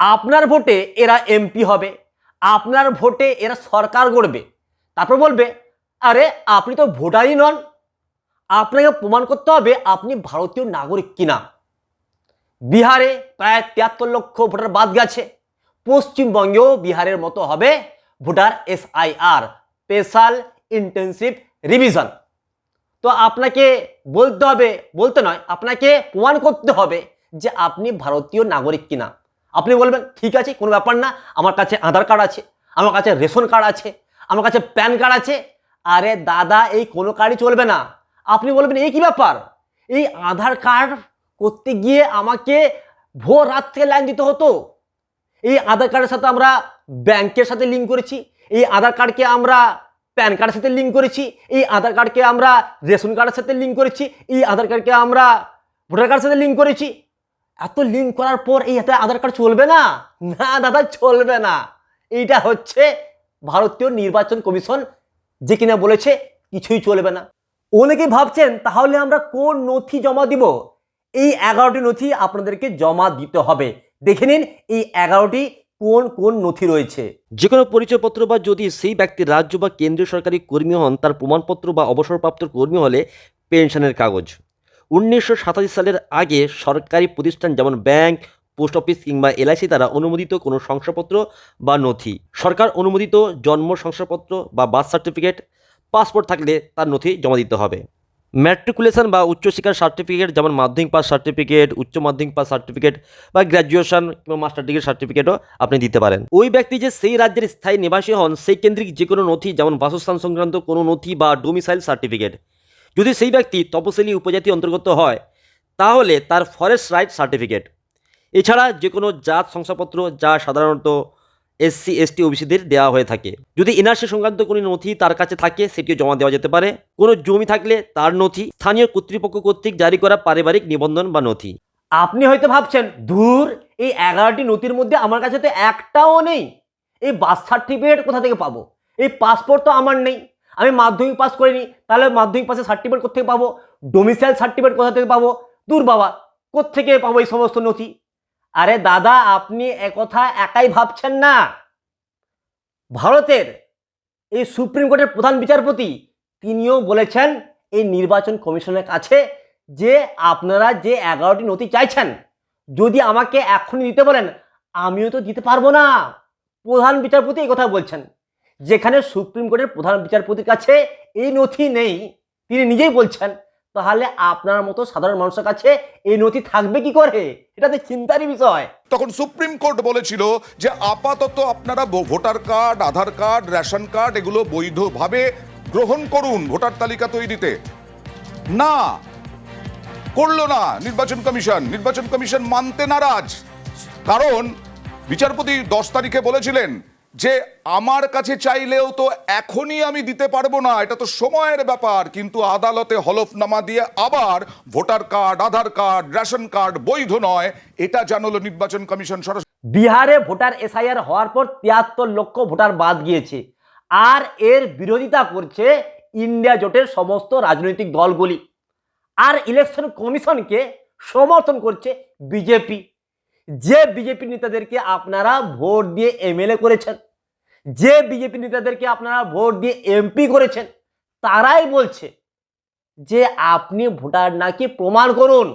আপনার ভোটে এরা এমপি হবে, আপনার ভোটে এরা সরকার গড়বে। তারপর বলবে, আরে, আপনি তো ভোটারই নন। আপনাকে প্রমাণ করতে হবে আপনি ভারতীয় নাগরিক কিনা। বিহারে প্রায় তিয়াত্তর লক্ষ ভোটার বাদ গেছে। পশ্চিমবঙ্গেও বিহারের মতো হবে voter S I R, special intensive revision. তো আপনাকে বলতে হবে, বলতে নয়, আপনাকে প্রমাণ করতে হবে যে আপনি ভারতীয় নাগরিক কিনা। আপনি বলবেন, ঠিক আছে, কোনো ব্যাপার না, আমার কাছে আধার কার্ড আছে, আমার কাছে রেশন কার্ড আছে, আমার কাছে প্যান কার্ড আছে। আরে দাদা, এই কোনো কার্ডই চলবে না। আপনি বলবেন এই কি ব্যাপার? এই আধার কার্ড করতে গিয়ে আমাকে ভোর রাত থেকে লাইন দিতে হতো। এই আধার কার্ডের সাথে আমরা ব্যাংকের সাথে লিঙ্ক করেছি, এই আধার কার্ডকে আমরা প্যান কার্ডের সাথে লিঙ্ক করেছি, এই আধার কার্ডকে আমরা রেশন কার্ডের সাথে লিঙ্ক করেছি, এই আধার কার্ডকে আমরা ভোটার কার্ডের সাথে লিঙ্ক করেছি। এত লিঙ্ক করার পর এই হাতে আধার কার্ড চলবে না? না দাদা, চলবে না। এইটা হচ্ছে ভারতীয় নির্বাচন কমিশন যে কিনা বলেছে কিছুই চলবে না। অনেকেই ভাবছেন, তাহলে আমরা কোন নথি জমা দিব? এই এগারোটি নথি আপনাদেরকে জমা দিতে হবে। দেখে নিন এই এগারোটি কোন কোন নথি রয়েছে। যে কোনো পরিচয়পত্র বা যদি সেই ব্যক্তি রাজ্য বা কেন্দ্রীয় সরকারি কর্মী হন, তার প্রমাণপত্র বা অবসরপ্রাপ্ত কর্মী হলে পেনশনের কাগজ। উনিশশো সাতাশি সালের আগে সরকারি প্রতিষ্ঠান যেমন ব্যাংক, পোস্ট অফিস কিংবা এলআইসি দ্বারা অনুমোদিত কোনো শংসাপত্র বা নথি। সরকার অনুমোদিত জন্ম শংসাপত্র বা বার্থ সার্টিফিকেট, পাসপোর্ট থাকলে তার নথি জমা দিতে হবে। ম্যাট্রিকুলেশন বা উচ্চশিক্ষার সার্টিফিকেট যেমন মাধ্যমিক পাস সার্টিফিকেট, উচ্চ মাধ্যমিক পাস সার্টিফিকেট বা গ্র্যাজুয়েশন কিংবা মাস্টার ডিগ্রি সার্টিফিকেটও আপনি দিতে পারেন। ওই ব্যক্তি যে সেই রাজ্যের স্থায়ী নিবাসী হন, সেই কেন্দ্রিক যে কোনো নথি যেমন বাসস্থান সংক্রান্ত কোনো নথি বা ডোমিসাইল সার্টিফিকেট যদি সেই ব্যক্তি তপশিলি উপজাতি অন্তর্গত হয়, তাহলে তার ফরেস্ট রাইট সার্টিফিকেট এছাড়া যে কোনো জাত শংসাপত্র যা সাধারণত এসসি এসটি ওবিসিদের দেওয়া হয়ে থাকে। যদি এনআরসি সংক্রান্ত কোনো নথি তার কাছে থাকে, সেটিও জমা দেওয়া যেতে পারে। কোনো জমি থাকলে তার নথি, স্থানীয় কর্তৃপক্ষ কর্তৃক জারি করা পারিবারিক নিবন্ধন বা নথি। আপনি হয়তো ভাবছেন, ধুর, এই এগারোটি নথির মধ্যে আমার কাছে তো একটাও নেই। এই বার্থ সার্টিফিকেট কোথা থেকে পাবো? এই পাসপোর্ট তো আমার নেই। আমি মাধ্যমিক পাস করিনি, তাহলে মাধ্যমিক পাসের সার্টিফিকেট কোথেকে পাবো? ডোমিসাইল সার্টিফিকেট কোথা থেকে পাবো? দূর বাবা কোথেকে পাবো এই সমস্ত নথি? আরে দাদা, আপনি একথা একাই ভাবছেন না। ভারতের এই সুপ্রিম কোর্টের প্রধান বিচারপতি, তিনিও বলেছেন এই নির্বাচন কমিশনের কাছে যে আপনারা যে এগারোটি নথি চাইছেন, যদি আমাকে এখনই দিতে বলেন, আমিও তো দিতে পারব না। প্রধান বিচারপতি এই কথা বলছেন। যেখানে সুপ্রিম কোর্টের প্রধান বিচারপতির কাছে এই নথি নেই, তিনি নিজেই বলছেন, তাহলে আপনার মতো সাধারণ মানুষের কাছে এই নথি থাকবে কি করে? এটা তো চিন্তারই বিষয়। তখন সুপ্রিম কোর্ট বলেছিল যে আপাতত আপনারা voter card, Aadhaar card, ration card এগুলো বৈধভাবে গ্রহণ করুন ভোটার তালিকা তৈরিতে। না, করল না নির্বাচন কমিশন। নির্বাচন কমিশন মানতে নারাজ। কারণ বিচারপতি দশ তারিখে বলেছিলেন যে আমার কাছে চাইলেও তো এখনই আমি দিতে পারব না, এটা তো সময়ের ব্যাপার। কিন্তু আদালতে হলফনামা দিয়ে আবার voter card, Aadhaar card, ration card বৈধ নয়, এটা জানালো নির্বাচন কমিশন সরাসরি বিহারে ভোটার এসআইআর হওয়ার পর তিয়াত্তর লক্ষ ভোটার বাদ গিয়েছে। আর এর বিরোধিতা করছে ইন্ডিয়া জোটের সমস্ত রাজনৈতিক দলগুলি। আর ইলেকশন কমিশনকে সমর্থন করছে বিজেপি। যে বিজেপি নেতাদেরকে আপনারা ভোট দিয়ে এমএলএ করেছেন, যে বিজেপি নেতাদেরকে আপনারা ভোট দিয়ে এমপি করেছেন, তারাই বলছে যে আপনি ভোটার নাকি প্রমাণ করুন।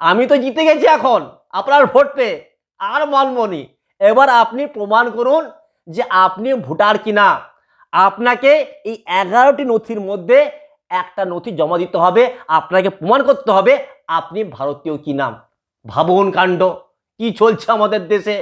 আমি তো জিতে গেছি এখন, আপনার ভোট পেয়ে, আর মানবনি এবার আপনি প্রমাণ করুন যে আপনি ভোটার কিনা। আপনাকে এই এগারোটি নথির মধ্যে একটা নথি জমা দিতে হবে, আপনাকে প্রমাণ করতে হবে আপনি ভারতীয় কি নাম ভাবুন কাণ্ড কি চলছে আমাদের দেশে?